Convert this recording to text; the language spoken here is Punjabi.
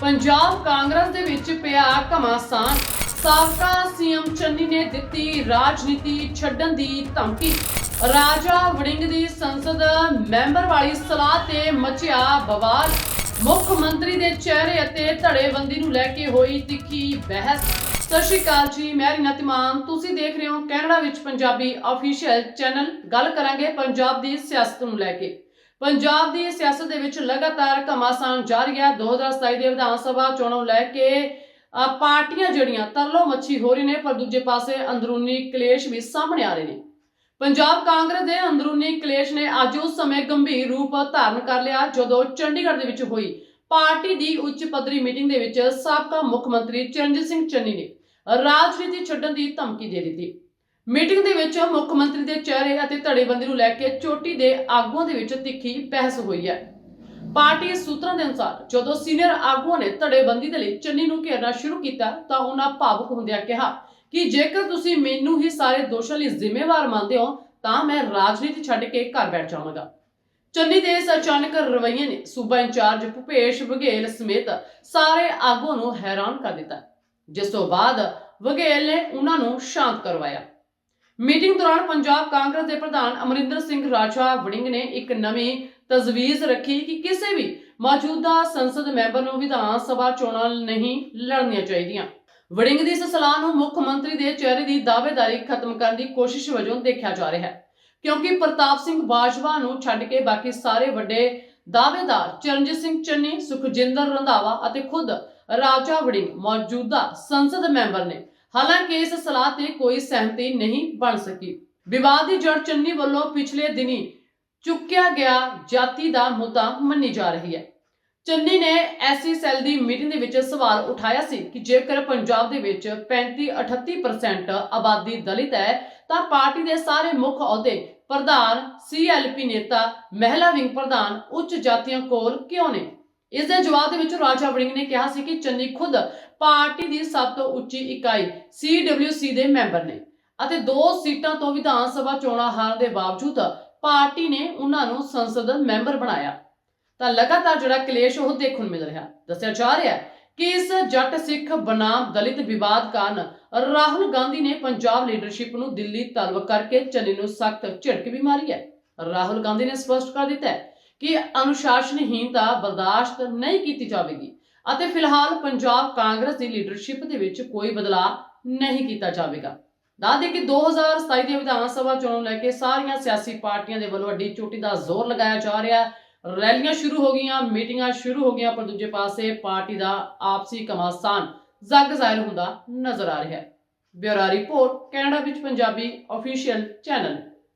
ਪੰਜਾਬ ਕਾਂਗਰਸ ਦੇ ਵਿੱਚ ਪਿਆ ਘਮਾਸਾਨ ਸਾਬਕਾ ਸੀਐਮ ਚੰਨੀ ਨੇ ਦਿੱਤੀ ਰਾਜਨੀਤੀ ਛੱਡਣ ਦੀ ਧਮਕੀ। ਰਾਜਾ ਵੜਿੰਗ ਦੀ ਸੰਸਦ ਮੈਂਬਰ ਵਾਲੀ ਸਲਾਹ ਤੇ ਮਚਿਆ ਬਵਾਲ। ਮੁੱਖ ਮੰਤਰੀ ਦੇ ਚਿਹਰੇ ਅਤੇ ਧੜੇਬੰਦੀ ਨੂੰ ਲੈ ਕੇ ਹੋਈ ਤਿੱਖੀ ਬਹਿਸ। ਸਤਿ ਸ਼੍ਰੀ ਅਕਾਲ ਜੀ, ਮੈਂ ਰੀਨਾ ਤਿਮਾਨ। ਤੁਸੀਂ ਦੇਖ ਰਹੇ ਹੋ ਕੈਨੇਡਾ ਵਿੱਚ ਪੰਜਾਬੀ ਅਫੀਸ਼ੀਅਲ ਚੈਨਲ। ਗੱਲ ਕਰਾਂਗੇ ਪੰਜਾਬ ਦੀ ਸਿਆਸਤ ਨੂੰ ਲੈ ਕੇ। ਪੰਜਾਬ ਦੀ ਸਿਆਸਤ ਦੇ ਵਿੱਚ ਲਗਾਤਾਰ ਘਮਾਸਾਨ ਜਾਰੀ ਹੈ। 2027 ਦੇ ਵਿਧਾਨ ਸਭਾ ਚੋਣਾਂ ਨੂੰ ਲੈ ਕੇ ਪਾਰਟੀਆਂ ਜਿਹੜੀਆਂ ਤਰਲੋ ਮੱਛੀ ਹੋ ਰਹੀ ਨੇ, ਪਰ ਦੂਜੇ ਪਾਸੇ ਅੰਦਰੂਨੀ ਕਲੇਸ਼ ਵੀ ਸਾਹਮਣੇ ਆ ਰਹੇ ਨੇ। ਪੰਜਾਬ ਕਾਂਗਰਸ ਦੇ ਅੰਦਰੂਨੀ ਕਲੇਸ਼ ਨੇ ਅੱਜ ਉਸ ਸਮੇਂ ਗੰਭੀਰ ਰੂਪ ਧਾਰਨ ਕਰ ਲਿਆ, ਜਦੋਂ ਚੰਡੀਗੜ੍ਹ ਦੇ ਵਿੱਚ ਹੋਈ ਪਾਰਟੀ ਦੀ ਉੱਚ ਪੱਧਰੀ ਮੀਟਿੰਗ ਦੇ ਵਿੱਚ ਸਾਬਕਾ ਮੁੱਖ ਮੰਤਰੀ ਚਰਨਜੀਤ ਸਿੰਘ ਚੰਨੀ ਨੇ ਰਾਜਨੀਤੀ ਛੱਡਣ ਦੀ ਧਮਕੀ ਦੇ ਦਿੱਤੀ। ਮੀਟਿੰਗ ਦੇ ਵਿੱਚ ਮੁੱਖ ਮੰਤਰੀ ਦੇ ਚਿਹਰੇ ਅਤੇ ਧੜੇਬੰਦੀ ਨੂੰ ਲੈ ਕੇ ਚੋਟੀ ਦੇ ਆਗੂਆਂ ਦੇ ਵਿੱਚ ਤਿੱਖੀ ਬਹਿਸ ਹੋਈ ਹੈ। ਪਾਰਟੀ ਸੂਤਰਾਂ ਦੇ ਅਨੁਸਾਰ, ਜਦੋਂ ਸੀਨੀਅਰ ਆਗੂਆਂ ਨੇ ਧੜੇਬੰਦੀ ਦੇ ਲਈ ਚੰਨੀ ਨੂੰ ਘੇਰਨਾ ਸ਼ੁਰੂ ਕੀਤਾ, ਤਾਂ ਉਹਨਾਂ ਭਾਵੁਕ ਹੁੰਦਿਆਂ ਕਿਹਾ ਕਿ ਜੇਕਰ ਤੁਸੀਂ ਮੈਨੂੰ ਹੀ ਸਾਰੇ ਦੋਸ਼ਾਂ ਲਈ ਜ਼ਿੰਮੇਵਾਰ ਮੰਨਦੇ ਹੋ, ਤਾਂ ਮੈਂ ਰਾਜਨੀਤੀ ਛੱਡ ਕੇ ਘਰ ਬੈਠ ਜਾਵਾਂਗਾ। ਚੰਨੀ ਦੇ ਇਸ ਅਚਾਨਕ ਰਵੱਈਏ ਨੇ ਸੂਬਾ ਇੰਚਾਰਜ ਭੁਪੇਸ਼ ਬਘੇਲ ਸਮੇਤ ਸਾਰੇ ਆਗੂਆਂ ਨੂੰ ਹੈਰਾਨ ਕਰ ਦਿੱਤਾ। ਜਿਸ ਤੋਂ ਬਾਅਦ ਬਘੇਲ ਨੇ ਉਹਨਾਂ ਨੂੰ ਸ਼ਾਂਤ ਕਰਵਾਇਆ। ਮੀਟਿੰਗ ਦੌਰਾਨ ਪੰਜਾਬ ਕਾਂਗਰਸ ਦੇ ਪ੍ਰਧਾਨ ਅਮਰਿੰਦਰ ਸਿੰਘ ਰਾਜਾ ਵੜਿੰਗ ਨੇ ਇੱਕ ਨਵੀਂ ਤਜਵੀਜ਼ ਰੱਖੀ ਕਿ ਕਿਸੇ ਵੀ ਮੌਜੂਦਾ ਸੰਸਦ ਮੈਂਬਰ ਨੂੰ ਵਿਧਾਨ ਸਭਾ ਚੋਣਾਂ ਨਹੀਂ ਲੜਨੀਆਂ ਚਾਹੀਦੀਆਂ। ਵੜਿੰਗ ਦੀ ਇਸ ਸਲਾਹ ਨੂੰ ਮੁੱਖ ਮੰਤਰੀ ਦੇ ਚਿਹਰੇ ਦੀ ਦਾਅਵੇਦਾਰੀ ਖਤਮ ਕਰਨ ਦੀ ਕੋਸ਼ਿਸ਼ ਵਜੋਂ ਦੇਖਿਆ ਜਾ ਰਿਹਾ ਹੈ, ਕਿਉਂਕਿ ਪ੍ਰਤਾਪ ਸਿੰਘ ਬਾਜਵਾ ਨੂੰ ਛੱਡ ਕੇ ਬਾਕੀ ਸਾਰੇ ਵੱਡੇ ਦਾਅਵੇਦਾਰ ਚਰਨਜੀਤ ਸਿੰਘ ਚੰਨੀ, ਸੁਖਜਿੰਦਰ ਰੰਧਾਵਾ ਅਤੇ ਖੁਦ ਰਾਜਾ ਵੜਿੰਗ ਮੌਜੂਦਾ ਸੰਸਦ ਮੈਂਬਰ ਨੇ ਹਾਲਾਂਕਿ ਇਸ ਸਲਾਹ ਤੇ ਕੋਈ ਸਹਿਮਤੀ ਨਹੀਂ ਬਣ ਸਕੀ। ਵਿਵਾਦ ਦੀ ਜੜ ਚੰਨੀ ਵੱਲੋਂ ਪਿਛਲੇ ਦਿਨੀ ਚੁੱਕਿਆ ਗਿਆ ਜਾਤੀ ਦਾ ਮੁੱਦਾ ਮੰਨੀ ਜਾ ਰਹੀ ਹੈ। ਚੰਨੀ ਨੇ ਐਸੀ ਸੈੱਲ ਦੀ ਮੀਟਿੰਗ ਦੇ ਵਿੱਚ ਸਵਾਲ ਉਠਾਇਆ ਸੀ ਕਿ ਜੇਕਰ ਪੰਜਾਬ ਦੇ ਵਿੱਚ 35-38% ਆਬਾਦੀ ਦਲਿਤ ਹੈ, ਤਾਂ ਪਾਰਟੀ ਦੇ ਸਾਰੇ ਮੁੱਖ ਅਹੁਦੇ, ਪ੍ਰਧਾਨ ਸੀਐਲਪੀ ਨੇਤਾ, ਮਹਿਲਾ ਵਿੰਗ ਪ੍ਰਧਾਨ, ਉੱਚ ਜਾਤੀਆਂ ਕੋਲ ਕਿਉਂ ਨੇ? ਇਸ ਦੇ ਜਵਾਬ ਦੇ ਵਿੱਚ ਰਾਜਾ ਵੜਿੰਗ ਨੇ ਕਿਹਾ ਸੀ ਕਿ ਚੰਨੀ ਖੁਦ ਪਾਰਟੀ ਦੀ ਸਭ ਤੋਂ ਉੱਚੀ ਇਕਾਈ ਸੀਡਬਲਯੂਸੀ ਦੇ ਮੈਂਬਰ ਨੇ ਅਤੇ ਦੋ ਸੀਟਾਂ ਤੋਂ ਵਿਧਾਨ ਸਭਾ ਚੋਣਾਂ ਹਾਰਨ ਦੇ ਬਾਵਜੂਦ ਪਾਰਟੀ ਨੇ ਉਹਨਾਂ ਨੂੰ ਸੰਸਦ ਮੈਂਬਰ ਬਣਾਇਆ। ਤਾਂ ਲਗਾਤਾਰ ਜਿਹੜਾ ਕਲੇਸ਼ ਉਹ ਦੇਖਣ ਨੂੰ ਮਿਲ ਰਿਹਾ। ਦੱਸਿਆ ਜਾ ਰਿਹਾ ਹੈ ਕਿ ਇਸ ਜੱਟ ਸਿੱਖ ਬਨਾਮ ਦਲਿਤ ਵਿਵਾਦ ਕਾਰਨ ਰਾਹੁਲ ਗਾਂਧੀ ਨੇ ਪੰਜਾਬ ਲੀਡਰਸ਼ਿਪ ਨੂੰ ਦਿੱਲੀ ਤਲਬ ਕਰਕੇ ਚੰਨੀ ਨੂੰ ਸਖਤ ਝਿੜਕ ਵੀ ਮਾਰੀ ਹੈ। ਰਾਹੁਲ ਗਾਂਧੀ ਨੇ ਸਪਸ਼ਟ ਕਰ ਦਿੱਤਾ ਹੈ ਕਿ ਅਨੁਸ਼ਾਸਨਹੀਨਤਾ ਬਰਦਾਸ਼ਤ ਨਹੀਂ ਕੀਤੀ ਜਾਵੇਗੀ ਅਤੇ ਫਿਲਹਾਲ ਪੰਜਾਬ ਕਾਂਗਰਸ ਦੀ ਲੀਡਰਸ਼ਿਪ ਦੇ ਵਿੱਚ ਕੋਈ ਬਦਲਾਅ ਨਹੀਂ ਕੀਤਾ ਜਾਵੇਗਾ। ਦੱਸਦੇ ਕਿ 2027 ਦੀਆਂ ਵਿਧਾਨ ਸਭਾ ਚੋਣ ਨੂੰ ਲੈ ਕੇ ਸਾਰੀਆਂ ਸਿਆਸੀ ਪਾਰਟੀਆਂ ਦੇ ਵੱਲੋਂ ਅੱਡੀ ਚੋਟੀ ਦਾ ਜ਼ੋਰ ਲਗਾਇਆ ਜਾ ਰਿਹਾ। ਰੈਲੀਆਂ ਸ਼ੁਰੂ ਹੋ ਗਈਆਂ, ਮੀਟਿੰਗਾਂ ਸ਼ੁਰੂ ਹੋ ਗਈਆਂ, ਪਰ ਦੂਜੇ ਪਾਸੇ ਪਾਰਟੀ ਦਾ ਆਪਸੀ ਕਮਾਸਾਨ ਜ਼ੱਗ ਜ਼ਾਹਿਰ ਹੁੰਦਾ ਨਜ਼ਰ ਆ ਰਿਹਾ ਹੈ। ਬਿਊਰੋ ਰਿਪੋਰਟ, ਕੈਨੇਡਾ ਵਿੱਚ ਪੰਜਾਬੀ ਅਫੀਸ਼ੀਅਲ ਚੈਨਲ।